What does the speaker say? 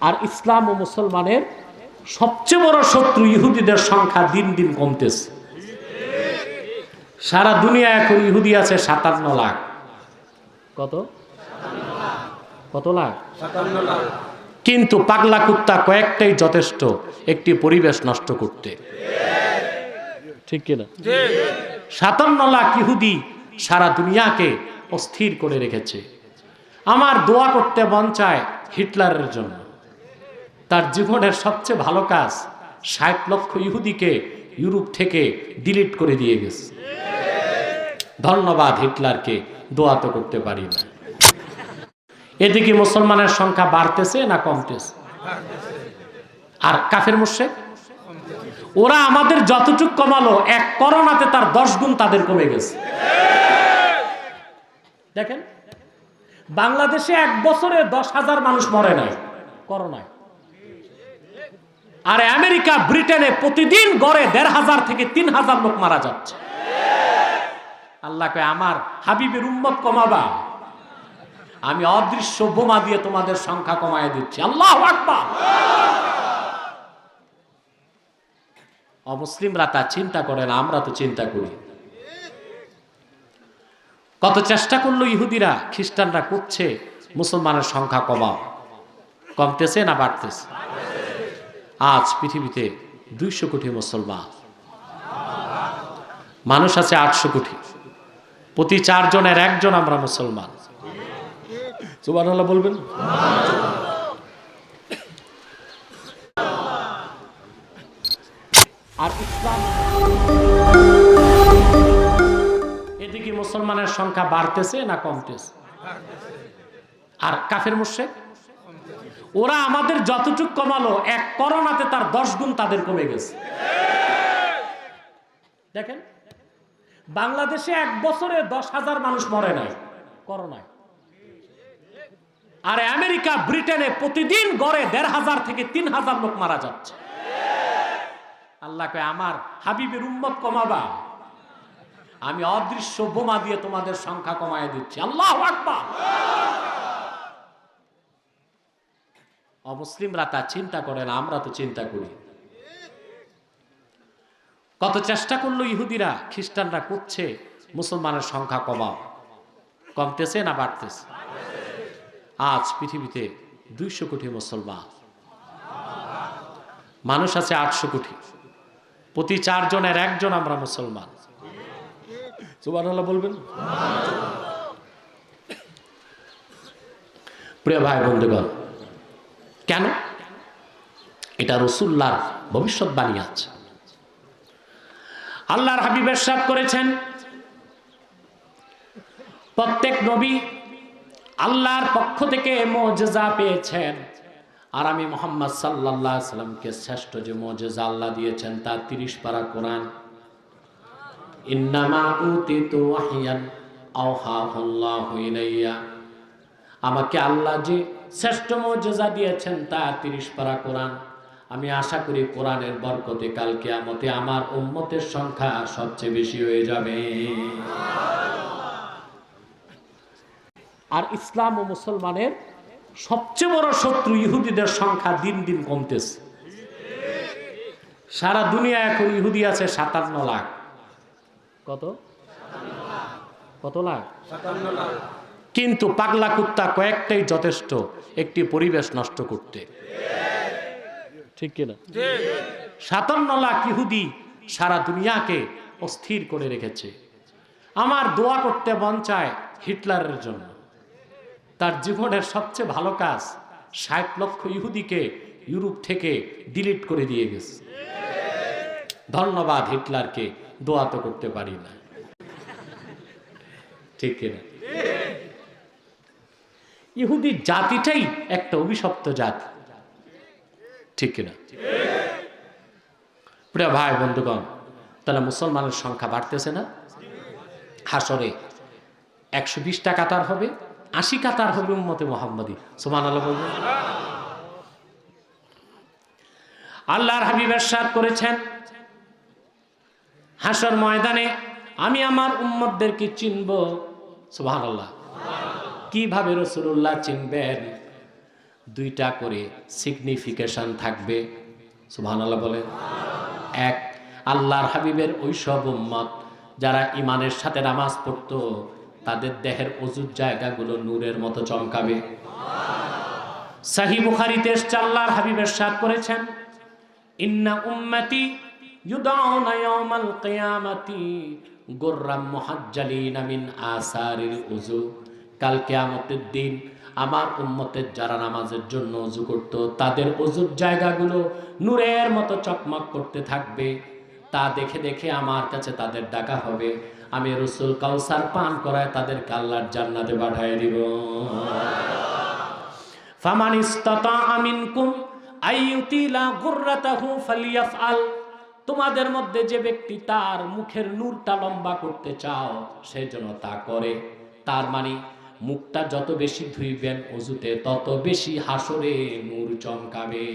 আর ইসলাম ও মুসলমানের সবচেয়ে বড় শত্রু ইহুদিদের সংখ্যা দিন দিন কমতেছে। সারা দুনিয়া এখন ইহুদি আছে সাতান্ন লাখ। কত? কত লাখ? কিন্তু পাগলা কুত্তা কয়েকটাই যথেষ্ট, একটি পরিবেশ নষ্ট করতে। ঠিক কিনা? সাতান্ন লাখ ইহুদি সারা দুনিয়াকে অস্থির করে রেখেছে। আমার দোয়া করতে মন চায় হিটলারের জন্য। তার জীবনের সবচেয়ে ভালো কাজ ষাট লক্ষ ইহুদিকে ইউরোপ থেকে ডিলিট করে দিয়ে গেছে। ধন্যবাদ হিটলারকে, দোয়া তো করতে পারি না। এদিকে মুসলমানের সংখ্যা বাড়তেছে না কমতেছে? আর কাফের মুশেক ওরা আমাদের যতটুক কমালো, এক করোনাতে তার দশ গুণ তাদের কমে গেছে। দেখেন, বাংলাদেশে এক বছরে দশ হাজার মানুষ মরে নাই, করোনায়। আর আমেরিকা ব্রিটেনে প্রতিদিন গড়ে দেড় হাজার থেকে তিন হাজার লোক মারা যাচ্ছে। আল্লাহ কয়, আমার হাবিবের উম্মত কমাবা। আমি অদৃশ্য বোমা দিয়ে তোমাদের সংখ্যা কমায় দিচ্ছি। আল্লাহ অমুসলিমরা তা চিন্তা করে না, আমরা তো চিন্তা করি। কত চেষ্টা করল ইহুদিরা, খ্রিস্টানরা করছে, মুসলমানের সংখ্যা কমাও। কমতেছে না বাড়তেছে? আজ পৃথিবীতে দুইশো কোটি মুসলমান। মানুষ আছে আটশো কোটি। প্রতি চারজনের একজন আমরা মুসলমান। বলবেন? আর ইসলাম এদিকে মুসলমানের সংখ্যা বাড়তেছে না কমতেছে? আর কাফের মুশেক ওরা আমাদের যতটুক কমালো, এক করোনাতে তার দশ গুণ তাদের কমে গেছে। দেখেন, বাংলাদেশে এক বছরে দশ হাজার মানুষ মরে নাই করোনায়। আর আমেরিকা, ব্রিটেনে প্রতিদিন গড়ে দেড় হাজার থেকে তিন হাজার লোক মারা যাচ্ছে। আল্লাহ কয়, আমার হাবিবের উম্মত কমাবা। আমি অদৃশ্য বোমা দিয়ে তোমাদের সংখ্যা কমায় দিচ্ছি। আল্লাহ আকবার। অমুসলিমরা তা চিন্তা করে না, আমরা তো চিন্তা করি। কত চেষ্টা করল ইহুদিরা, খ্রিস্টানরা করছে, মুসলমানের সংখ্যা কমাও। কমতেছে না বাড়তেছে? আজ পৃথিবীতে দুইশো কোটি মুসলমান। মানুষ আছে আটশো কোটি। প্রতি চারজনের একজন আমরা মুসলমান। বলবেন? প্রিয় ভাই, বন্ধুগণ কেন? এটা রসুল্লার ভবিষ্যৎবাণী আছে। আল্লাহর হাবিবের এরশাদ করেছেন, প্রত্যেক নবী আল্লাহর পক্ষ থেকে মজেজা পেয়েছেন। আর আমি মোহাম্মদ সাল্লাহ সাল্লামকে শ্রেষ্ঠ যে মজেজা আল্লাহ দিয়েছেন তার তিরিশ পারা কোরআন। ইন্নামা ওয়াহিয়ান আমাকে আল্লাহ যে শ্রেষ্ঠ মর্যাদা দিয়েছেন তা তিরিশ পারা কোরআন। আমি আশা করি কোরআনের বরকতে কালকে আমতে আমার উম্মতের সংখ্যা সবচেয়ে বেশি হয়ে যাবে। আর ইসলাম ও মুসলমানের সবচেয়ে বড় শত্রু ইহুদিদের সংখ্যা দিন দিন কমতেছে। সারা দুনিয়া এখন ইহুদি আছে সাতান্ন লাখ। কত? কত লাখ। কিন্তু পাগলা কুত্তা কয়েকটাই যথেষ্ট, একটি পরিবেশ নষ্ট করতে। ঠিক কিনা? সাতান্ন লাখ ইহুদি সারা দুনিয়াকে অস্থির করে রেখেছে। আমার দোয়া করতে মন চায় হিটলারের জন্য। তার জীবনের সবচেয়ে ভালো কাজ ষাট লক্ষ ইহুদিকে ইউরোপ থেকে ডিলিট করে দিয়ে গেছে। ধন্যবাদ হিটলারকে, দোয়া তো করতে পারি না। ঠিক কিনা? ইহুদি জাতিটাই একটা অভিশপ্ত জাতি। ঠিক কিনা? প্রিয় ভাই, বন্ধুগণ, তাহলে মুসলমানের সংখ্যা বাড়তেছে না? হাসরে একশো বিশটা কাতার হবে, আশি কাতার হবে উম্মতে মোহাম্মদী। সোমান আল্লাহ বলবেন আল্লাহর হাবিব এরশাদ করেছেন হাসর ময়দানে, আমি আমার উম্মতদেরকে চিনব। সুবহানাল্লাহ। কীভাবে রসুল্লাহ চিনবেন? দুইটা করে সিগনিফিকেশন থাকবে। সুবহানাল্লাহ বলেন। এক, আল্লাহর হাবিবের ওই সব উম্মত যারা ইমানের সাথে নামাজ পড়তো, তাদের দেহের অজুর জায়গাগুলো নূরের মতো চমকাবে। সাহি হাবিবের সাথ করেছেন কাল কিয়ামতের দিন আমার উম্মতের যারা নামাজের জন্য অজু করত, তাদের অজুর জায়গাগুলো নূরের মতো চকমক করতে থাকবে। তা দেখে দেখে আমার কাছে তাদের ডাকা হবে। আমি রসুল কাউসার পান করায় তাদের কাল্লার জান্নাতে পাঠায় দিব। তোমাদের মধ্যে যে ব্যক্তি তার মুখের নূরটা লম্বা করতে চাও, সে যেন তা করে। তার মানে মুখটা যত বেশি ধুইবেন অজুতে তত বেশি হাসরে নূর চমকাবে।